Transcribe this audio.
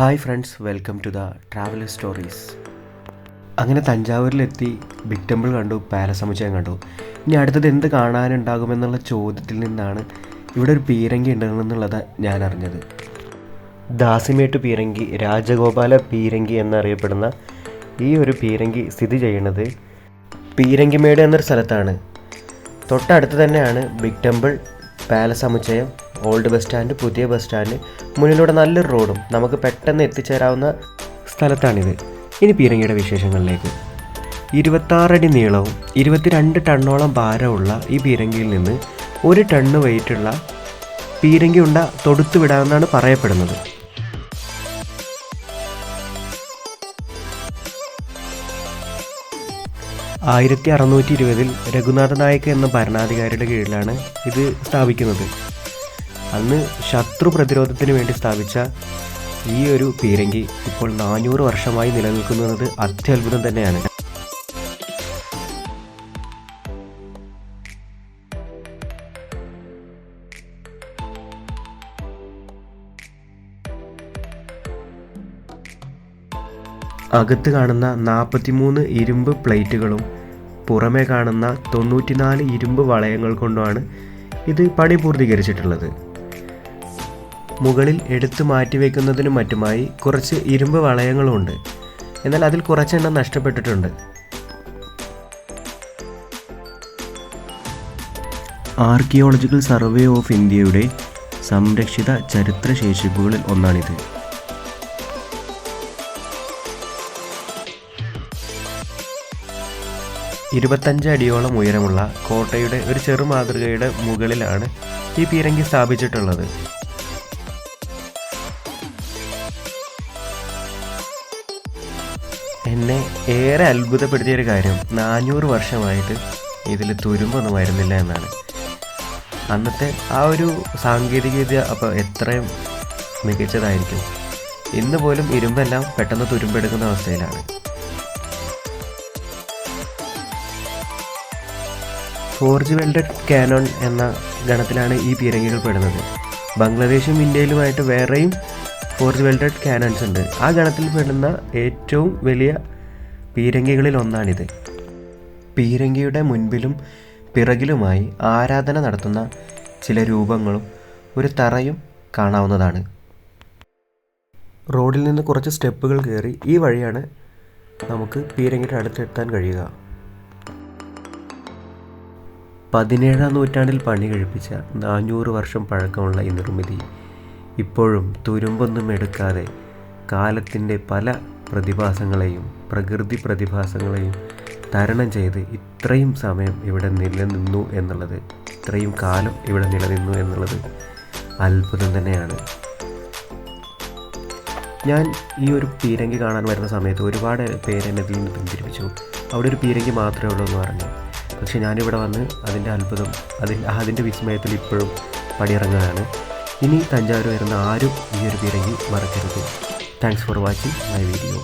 Hi friends welcome to the travel stories അങ്ങനെ തഞ്ചാവൂരിലെത്തി big temple കണ്ടു പാലസ് സമുച്ചയം കണ്ടു. ഇനി അടുത്തത് എന്ത് കാണാനുണ്ടാകുമെന്നുള്ള ചോദ്യത്തിൽ നിന്നാണ് ഇവിടെ ഒരു പീരങ്കി ഉണ്ടെന്നുള്ളത് ഞാൻ അറിഞ്ഞത്. ദാസിമേട്ട് പീരങ്കി രാജഗോപാല പീരങ്കി എന്നറിയപ്പെടുന്ന ഈ ഒരു പീരങ്കി സ്ഥിതി ചെയ്യുന്നത് പീരങ്കിമേട് എന്നൊരു സ്ഥലത്താണ്. തൊട്ടടുത്ത് തന്നെയാണ് ബിഗ് ടെമ്പിൾ പാലസ് സമുച്ചയം. ഓൾഡ് ബസ് സ്റ്റാൻഡ് പുതിയ ബസ് സ്റ്റാൻഡ് മുന്നിലൂടെ നല്ലൊരു റോഡും. നമുക്ക് പെട്ടെന്ന് എത്തിച്ചേരാവുന്ന സ്ഥലത്താണിത്. ഇനി പീരങ്കിയുടെ വിശേഷങ്ങളിലേക്ക്. ഇരുപത്താറടി നീളവും ഇരുപത്തിരണ്ട് ടണ്ണോളം ഭാരമുള്ള ഈ പീരങ്കിയിൽ നിന്ന് ഒരു ടണ്ണ് വെയിറ്റുള്ള പീരങ്കി ഉണ്ട തൊടുത്തു വിടാമെന്നാണ് പറയപ്പെടുന്നത്. ആയിരത്തി അറുന്നൂറ്റി ഇരുപതിൽ രഘുനാഥ നായക്ക് എന്ന ഭരണാധികാരിയുടെ കീഴിലാണ് ഇത് സ്ഥാപിക്കുന്നത്. അന്ന് ശത്രു പ്രതിരോധത്തിന് വേണ്ടി സ്ഥാപിച്ച ഈ ഒരു പീരങ്കി ഇപ്പോൾ നാനൂറ് വർഷമായി നിലനിൽക്കുന്നത് അത്യത്ഭുതം തന്നെയാണ്. അകത്ത് കാണുന്ന നാൽപ്പത്തിമൂന്ന് ഇരുമ്പ് പ്ലേറ്റുകളും പുറമേ കാണുന്ന തൊണ്ണൂറ്റിനാല് ഇരുമ്പ് വളയങ്ങൾ കൊണ്ടുമാണ് ഇത് പണി പൂർത്തീകരിച്ചിട്ടുള്ളത്. മുകളിൽ എടുത്തു മാറ്റിവെക്കുന്നതിനും മറ്റുമായി കുറച്ച് ഇരുമ്പ് വളയങ്ങളുമുണ്ട് എന്നാൽ അതിൽ കുറച്ചെണ്ണം നഷ്ടപ്പെട്ടിട്ടുണ്ട്. ആർക്കിയോളജിക്കൽ സർവേ ഓഫ് ഇന്ത്യയുടെ സംരക്ഷിത ചരിത്ര ശേഷിപ്പുകളിൽ ഒന്നാണിത്. ഇരുപത്തഞ്ച് അടിയോളം ഉയരമുള്ള കോട്ടയുടെ ഒരു ചെറു മാതൃകയുടെ മുകളിലാണ് ഈ പീരങ്കി സ്ഥാപിച്ചിട്ടുള്ളത്. എന്നെ ഏറെ അത്ഭുതപ്പെടുത്തിയ ഒരു കാര്യം നാനൂറ് വർഷമായിട്ട് ഇതിൽ തുരുമ്പൊന്നും വരുന്നില്ല എന്നാണ്. അന്നത്തെ ആ ഒരു സാങ്കേതികവിദ്യ അപ്പോൾ എത്രയും മികച്ചതായിരിക്കും. ഇന്ന് പോലും ഇരുമ്പെല്ലാം പെട്ടെന്ന് തുരുമ്പെടുക്കുന്ന അവസ്ഥയിലാണ്. ഫോർജ് വെൽഡഡ് കാനോൺ എന്ന ഗണത്തിലാണ് ഈ പീരങ്കികൾ പെടുന്നത്. ബംഗ്ലാദേശും ഇന്ത്യയിലുമായിട്ട് വേറെയും ഫോർജ് വെൽഡഡ് കാനൺസ് ഉണ്ട്. ആ ഗണത്തിൽ പെടുന്ന ഏറ്റവും വലിയ പീരങ്കികളിൽ ഒന്നാണിത് പീരങ്കിയുടെ മുൻപിലും പിറകിലുമായി ആരാധന നടത്തുന്ന ചില രൂപങ്ങളും ഒരു തറയും കാണാവുന്നതാണ്. റോഡിൽ നിന്ന് കുറച്ച് സ്റ്റെപ്പുകൾ കയറി ഈ വഴിയാണ് നമുക്ക് പീരങ്കിയുടെ അടുത്തെത്താൻ കഴിയുക. പതിനേഴാം നൂറ്റാണ്ടിൽ പണി കഴിപ്പിച്ച നാനൂറ് വർഷം പഴക്കമുള്ള ഈ നിർമ്മിതി ഇപ്പോഴും തുരുമ്പൊന്നും എടുക്കാതെ കാലത്തിന്റെ പല പ്രതിഭാസങ്ങളെയും പ്രകൃതി പ്രതിഭാസങ്ങളെയും തരണം ചെയ്ത് ഇത്രയും സമയം ഇവിടെ നിലനിന്നു എന്നുള്ളത് ഇത്രയും കാലം ഇവിടെ നിലനിന്നു എന്നുള്ളത് അത്ഭുതം തന്നെയാണ്. ഞാൻ ഈ ഒരു പീരങ്കി കാണാൻ വരുന്ന സമയത്ത് ഒരുപാട് പേര് എന്നെ ഇതിൽ നിന്ന് പിന്തിരിപ്പിച്ചു. അവിടെ ഒരു പീരങ്കി മാത്രമേ ഉള്ളൂ എന്ന് പറഞ്ഞു. പക്ഷെ ഞാനിവിടെ വന്ന് അതിന്റെ അത്ഭുതം അതിൽ അതിന്റെ വിസ്മയത്തിൽ ഇപ്പോഴും പടിയിറങ്ങുകയാണ്. ഇനി തഞ്ചാവൂർ വരുന്ന ആരും ഈ ഒരു പീരങ്കി മറക്കരുത്. Thanks for watching my video